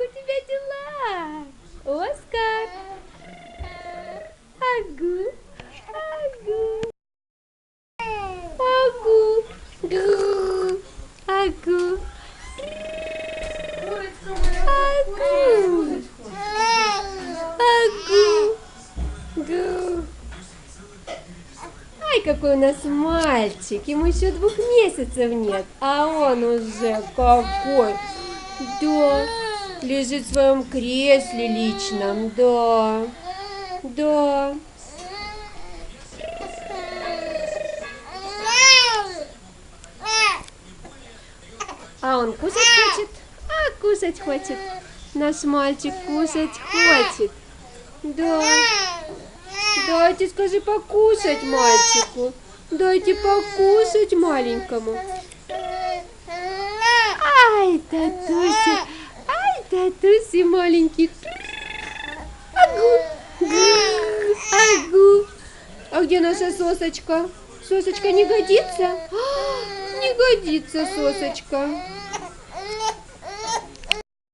у тебя дела? Оскар. Агу. Агу. Агу. Агу. Агу. Агу. Грррр. Ай, какой у нас мальчик. Ему еще двух месяцев нет. А он уже какой. Да. Лежит в своем кресле личном. Да. Да. А он кушать хочет? А, кушать хочет. Наш мальчик кушать хочет. Да. Дайте, скажи, покушать мальчику. Дайте покушать маленькому. Ай, татуся. Ай, татуси маленький. Агу. Агу. А где наша сосочка? Сосочка не годится? А, Не годится сосочка.